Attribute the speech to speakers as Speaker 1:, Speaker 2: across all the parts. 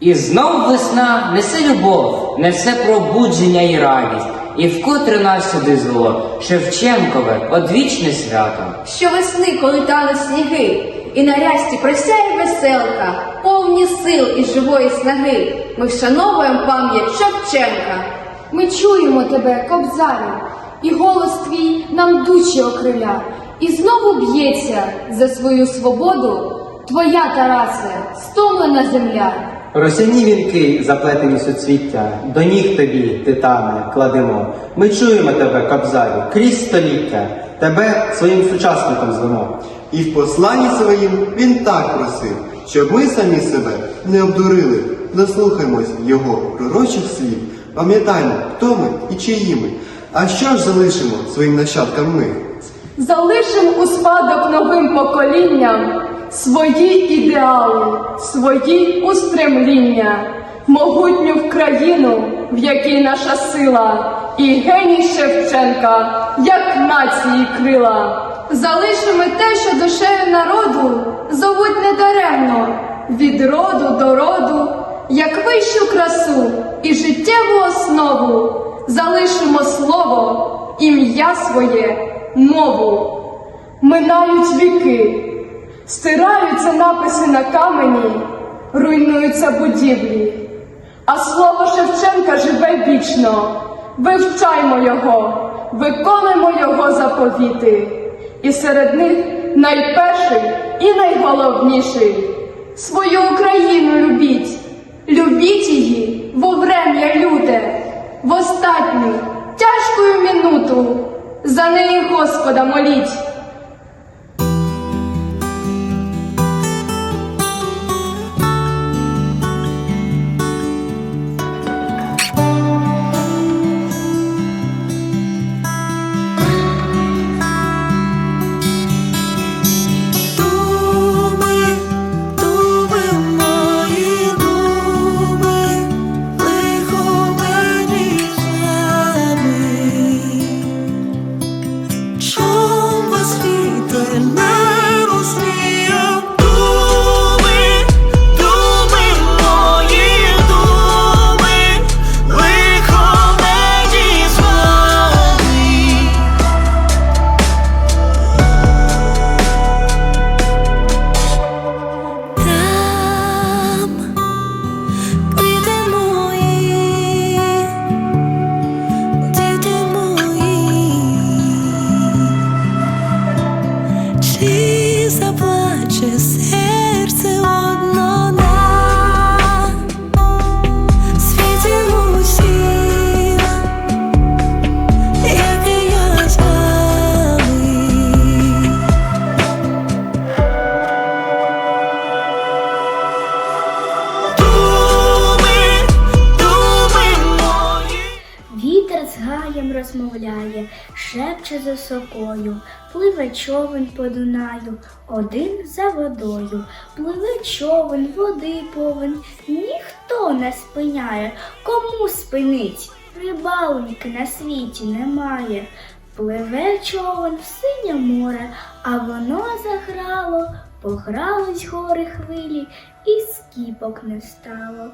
Speaker 1: І знов весна несе любов, несе пробудження і радість, і вкотре нас сюди звело Шевченкове одвічне свято.
Speaker 2: Що весни, коли тануть сніги, і на рясті просяє веселка, повні сил і живої снаги. Ми вшановуємо пам'ять Шевченка.
Speaker 3: Ми чуємо тебе, кобзарю, і голос твій нам дуче окриля, і знову б'ється за свою свободу твоя, Тарасе, стомлена земля.
Speaker 4: Росяні вінки, заплетені суцвіття, до ніг тобі, титане, кладемо. Ми чуємо тебе, кобзарю, крізь століття, тебе своїм сучасником звемо.
Speaker 5: І в посланні своїм він так просив, щоб ми самі себе не обдурили. Дослухаймось його пророчих слів, пам'ятаймо, хто ми і чиї ми. А що ж залишимо своїм нащадкам ми?
Speaker 3: Залишим у спадок новим поколінням свої ідеали, свої устремління, могутню в країну, в якій наша сила, і геній Шевченка, як нації крила. Залишимо те, що душею народу зовуть недаремно, від роду до роду, як вищу красу і життєву основу. Залишимо слово, ім'я своє, мову. Минають віки, стираються написи на камені, руйнуються будівлі. А слово Шевченка живе вічно. Вивчаймо його, виконуємо його заповіти. І серед них найперший і найголовніший. Свою Україну любіть, любіть її во врем'я люде, в останню тяжкою минуту. За неї Господа моліть.
Speaker 6: she шепче за сокою, пливе човен по Дунаю, один за водою, пливе човен, води повен, ніхто не спиняє, кому спинить, рибалоньки на світі немає. Пливе човен в синє море, а воно заграло, погрались гори хвилі, і скіпок не стало.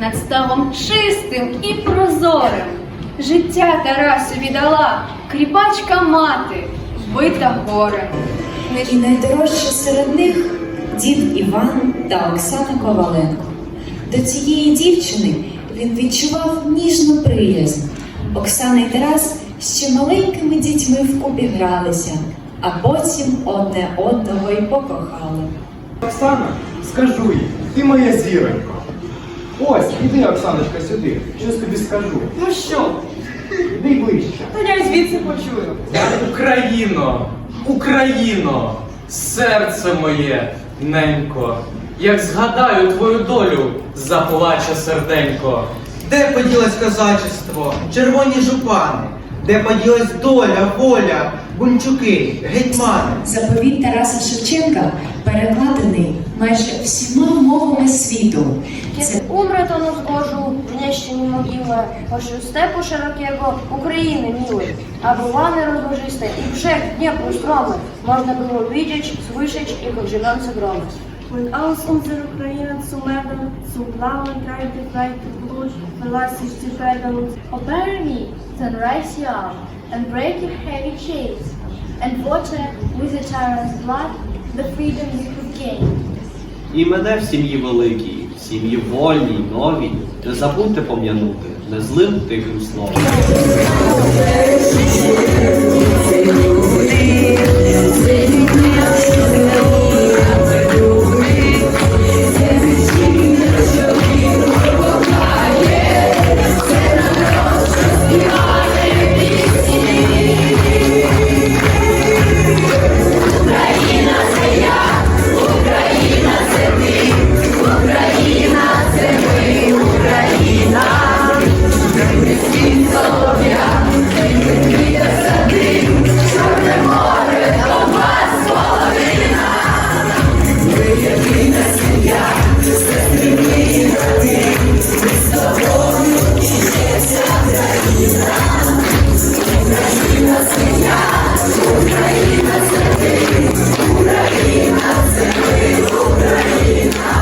Speaker 2: Над ставом чистим і прозорим. Життя Тарасу віддала кріпачка мати, вбита горем.
Speaker 7: І найдорожче серед них дід Іван та Оксана Коваленко. До цієї дівчини він відчував ніжну приязнь. Оксана і Тарас ще маленькими дітьми вкупі гралися, а потім одне одного й покохали.
Speaker 8: Оксана, скажу їй, ти моя зіронько. Ось, іди, Оксаночка, сюди. Щось тобі скажу.
Speaker 9: Ну що?
Speaker 8: Іди ближче.
Speaker 9: Та я й звідси почую.
Speaker 10: Україно, Україно, серце моє, ненько, як згадаю твою долю, заплаче серденько.
Speaker 11: Де поділось козачество, червоні жупани?
Speaker 4: де поділась доля, воля, бунчуки, гетьмани.
Speaker 7: Заповіт Тараса Шевченка перекладений майже всіма мовами світу. Це
Speaker 12: Kiedy umrę, to na zbożu wnieście mi mogiłę, pośród stepu szerokiego Ukrainy miły, a łany rozłożyste i brzeg Dniepru stromy można było widzieć, słyszeć ich grzebiące
Speaker 11: aus unserer Ukraine zu Meeren, zum blauen, breiten, breiten Blut, verlasse ich die Berge und
Speaker 12: Obey me, then rise up, and break your heavy chains, and water with the tyrant's blood the freedom you could gain.
Speaker 13: І мене в сім'ї великій, в сім'ї вольній, новій, не забудьте пом'янути не злим тихим словом.
Speaker 14: Україна це ти, Україна це ти, Україна.